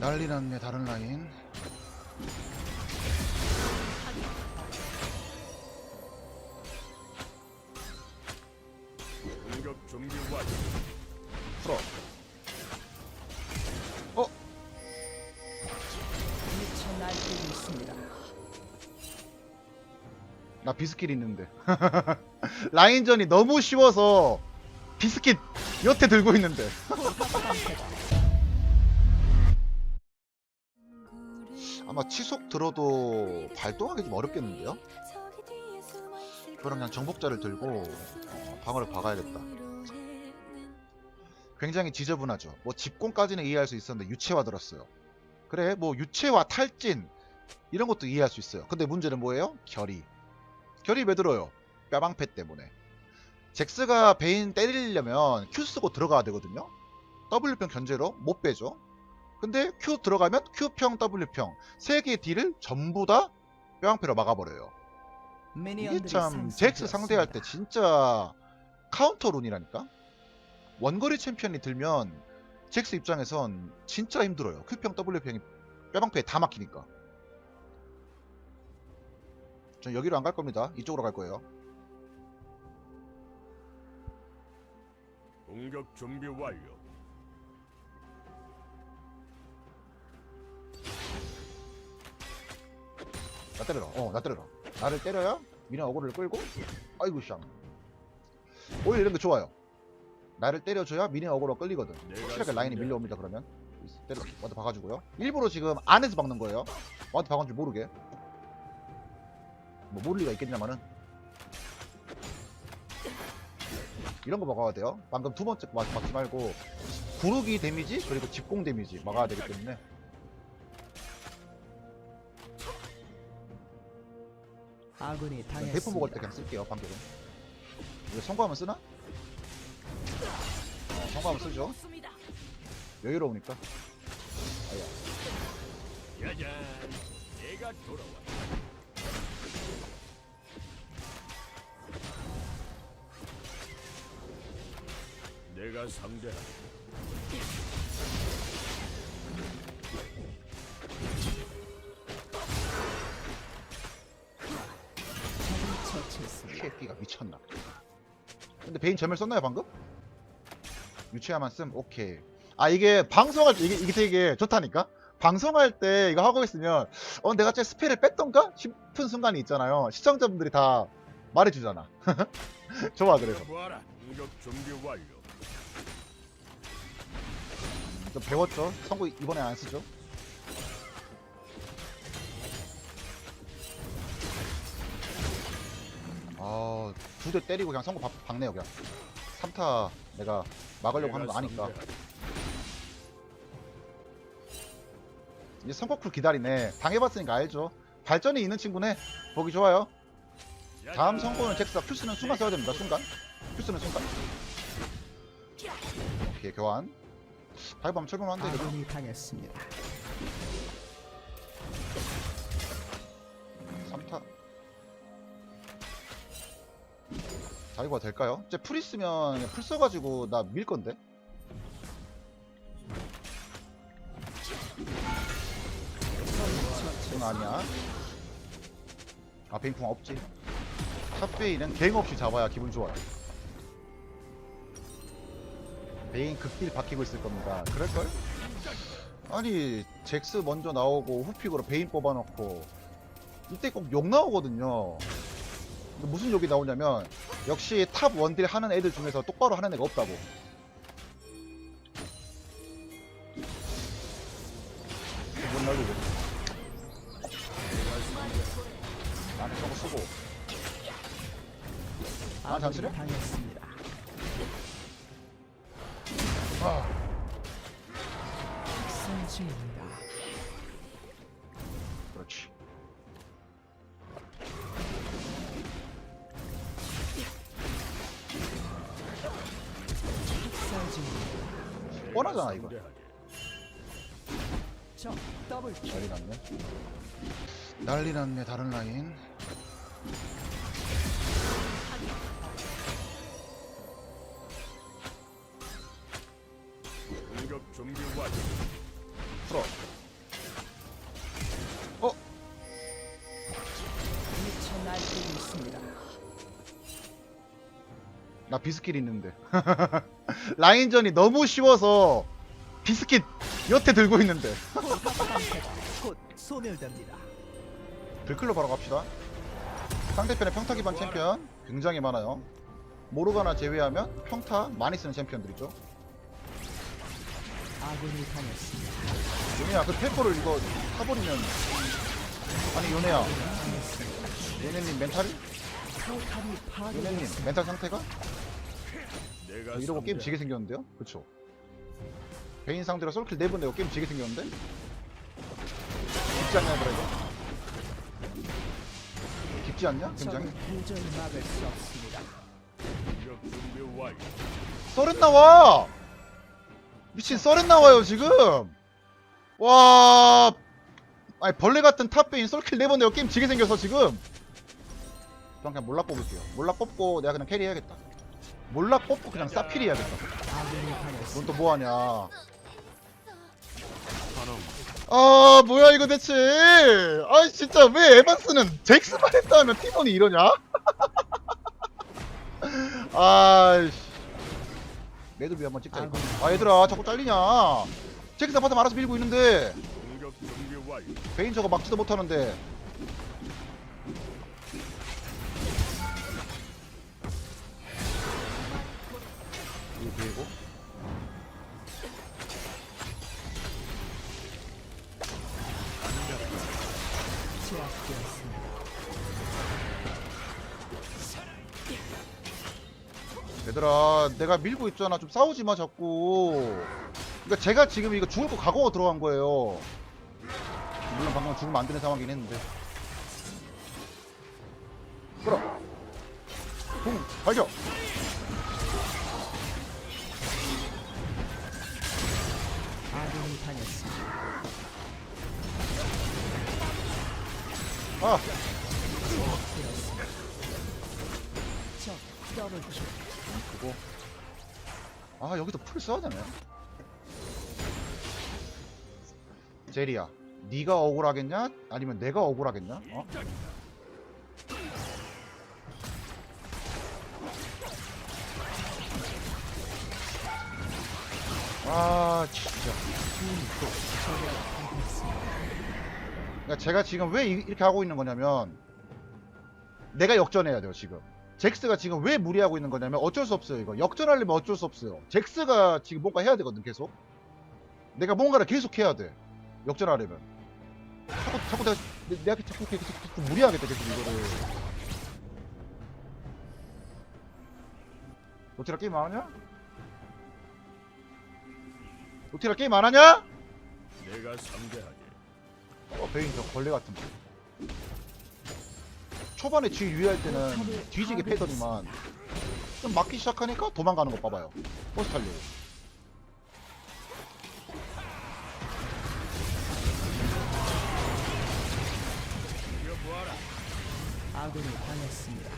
난리 났네 다른 라인 공격 준비 완료. 풀어 어? 미쳐 날뛰고 있습니다. 나 비스킷 있는데 라인전이 너무 쉬워서 비스킷 여태 들고 있는데 아마 치속 들어도 발동하기 좀 어렵겠는데요? 그럼 그냥 정복자를 들고 어, 방어를 박아야겠다. 굉장히 지저분하죠. 뭐 집공까지는 이해할 수 있었는데 유체화 들었어요. 그래 뭐 유체화 탈진 이런 것도 이해할 수 있어요. 근데 문제는 뭐예요? 결이 결이 왜 들어요? 뼈방패 때문에. 잭스가 베인 때리려면 Q 쓰고 들어가야 되거든요? W평 견제로 못 빼죠 근데 Q 들어가면 Q평 W평 세 개의 딜을 전부 다 뼈방패로 막아버려요. 이게 참 잭스. 상대할 때 진짜 카운터 룬이라니까? 원거리 챔피언이 들면 잭스 입장에선 진짜 힘들어요. Q평 W평이 뼈방패에 다 막히니까. 전 여기로 안 갈 겁니다. 이쪽으로 갈 거예요. 공격 준비 완료. 나 때려라. 어 나 때려라. 나를 때려야 미녀 어그로를 끌고 아이고 쌍 오히려 이런 게 좋아요. 나를 때려줘야 미녀 어그로 끌리거든. 확실하게 라인이 밀려옵니다 그러면. 때려 와드 박아주고요. 일부러 지금 안에서 박는 거예요. 와드 박은 줄 모르게. 뭐 모를 리가 있겠냐마는. 이런 거 막아야 돼요. 방금 두 번째 막, 막지 말고 구르기 데미지 그리고 집공 데미지 막아야 되기 때문에 아군이 당했습니다. 대포 먹을 때 그냥 쓸게요 방금 이거 성공하면 쓰나? 어, 성공하면 쓰죠 여유로우니까 아야 짜잔. 내가 돌아와. 내가 상대하리. 쉐피가 미쳤나? 근데 베인 전멸 썼나요 방금? 유치아만 씀 오케이. 아 이게 방송할 때 이게, 이게 되게 좋다니까? 방송할 때 이거 하고 있으면 어 내가 제 스펠을 뺐던가? 싶은 순간이 있잖아요. 시청자분들이 다 말해주잖아. 좋아 그래서. 좀 배웠죠? 성구 이번에 안 쓰죠 아 두 대 때리고 그냥 성구 박, 박네요 그냥. 3타 내가 막으려고 하는 거 내가 아니까. 이제 성거쿨 기다리네. 당해봤으니까 알죠? 발전이 있는 친구네. 보기 좋아요. 다음. 성공은 잭스가 큐 쓰는 순간 써야 됩니다 순간. 큐 쓰는 순간. 오케이 교환. 다이브 하면 철분한데 이거 아군이 당했습니다. 다이브가 될까요? 이제 풀 있으면 풀 써가지고 나 밀 건데? 그건 아니야. 아 베인풍 없지. 탑베인은 갱 없이 잡아야 기분 좋아요. 베인 극딜 박히고 있을 겁니다. 그럴걸? 아니 잭스 먼저 나오고 후픽으로 베인 뽑아놓고 이때 꼭 욕 나오거든요 무슨 욕이 나오냐면 역시 탑 원딜 하는 애들 중에서 똑바로 하는 애가 없다고. 못 날리고 나는 저거 쓰고. 아. 당했습니다. 아, 뻔하잖아 이거. 난리 났네 난리 났네 다른 라인. 풀어 나 비스킷 있는데. 라인전이 너무 쉬워서 비스킷 여태 들고 있는데. 곧 소멸됩니다. 들클로 바로 갑시다. 상대편의 평타 기반 챔피언 굉장히 많아요. 모르가나 제외하면 평타 많이 쓰는 챔피언들이죠. 아군이 당했습니다. 요네야 그 템포를 이거 타버리면 아니 요네야 요네님 멘탈이? 포탑이 요네님. 멘탈 상태가? 저 이러고 게임. 지게 생겼는데요? 그쵸 베인 상대로 솔킬 4번 내고 게임 지게 생겼는데? 깊지 않냐 그래도? 깊지 않냐? 굉장히? 썰은 나와! 미친 썰은 나와요 지금! 와 아니 벌레 같은 탑베인 솔킬 4번 내고 게임 지게 생겨서 지금 전 그냥 몰락 뽑을게요 몰락 뽑고 내가 그냥 캐리 해야겠다 몰락 뽑고 그냥 사필이 해야겠다. 넌 또 뭐하냐? 아 뭐야 이거 대체? 아 진짜 왜 에반스는 잭스만 했다 하면 팀원이 이러냐? 아이씨. 매듭이 한번 찍자 이거. 아 얘들아 자꾸 잘리냐? 잭스 바텀 알아서 밀고 있는데. 베인 저거 막지도 못하는데 이거 제압되었습니다. 얘들아 내가 밀고 있잖아. 좀 싸우지 마 자꾸. 그러니까 제가 지금 이거 죽을 거 각오가 들어간 거예요. 물론 방금 죽으면 안 되는 상황이긴 했는데. 끌어. 붕 발격 당했습니다. 아적 더블킬. 그거 아 여기도 풀 써야 되네 제리야 네가 억울하겠냐 아니면 내가 억울하겠냐 어? 아 진짜 그러니까 제가 지금 왜 이- 이렇게 하고 있는 거냐면 내가 역전해야 돼요 지금. 잭스가 지금 왜 무리하고 있는 거냐면 어쩔 수 없어요 이거. 역전하려면 어쩔 수 없어요. 잭스가 지금 뭔가 해야 되거든 계속. 내가 뭔가를 계속 해야 돼 역전하려면. 자꾸 자꾸 내가 내, 내가 자꾸 계속, 계속 무리하겠다 계속 이거를. 노티라 게임 안 하냐? 노티라 게임 안 하냐? 내가 상대하게. 어 베인 저 벌레 같은 거 초반에 쥐 유의할 때는 뒤지게 패더니만 좀 막기 시작하니까 도망가는 거 봐봐요 버스 타려고 아군이 당했습니다.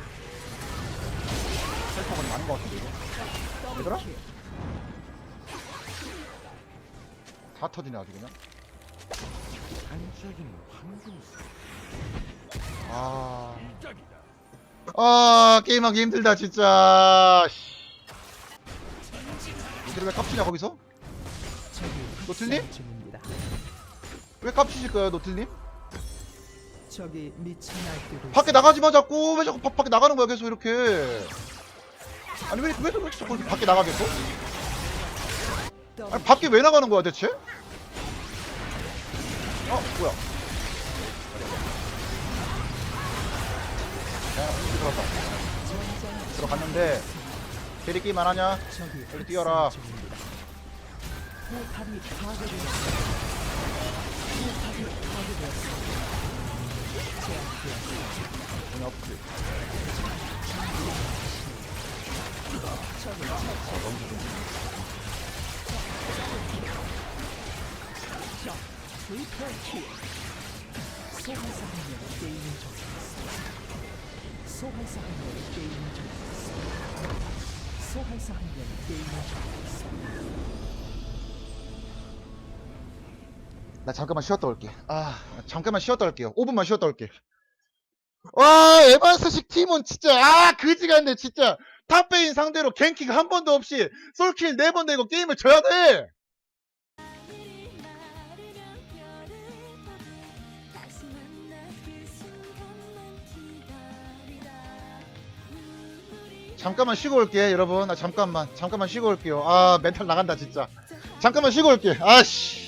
설탕이 많은 거 같은데 이거 얘들아? 다 터지네 아주 그냥 아... 짝이다. 아 게임하기 힘들다 진짜 이들 왜 깝치냐 거기서? 노틀님? 왜 깝치실 거예요 노틀님? 미쳐 날뛰고 밖에 나가지 마 자꾸 왜 자꾸 바, 밖에 나가는 거야 계속 이렇게 아니 왜, 왜, 왜 자꾸 이렇게 밖에 나가겠어? 아니 밖에 왜 나가는 거야 대체? 어 뭐야 야 이렇게 들어갔다 들어갔는데 캐리 게임 안 하냐? 빨리 뛰어라. 게임을 종료했습니다. 소환사하면 게임을 종료했습니다. 소환사하면 게임을 종료했습니다. 나 잠깐만 쉬었다 올게. 아, 잠깐만 쉬었다 올게요. 5분만 쉬었다 올게. 와, 에반스식 팀은 진짜, 아, 그지 같네, 진짜. 탑베인 상대로 갱킹 한 번도 없이 솔킬 네 번 내고 게임을 져야 돼. 잠깐만 쉬고 올게 여러분. 아 잠깐만. 잠깐만 쉬고 올게요. 아 멘탈 나간다 진짜. 잠깐만 쉬고 올게. 아씨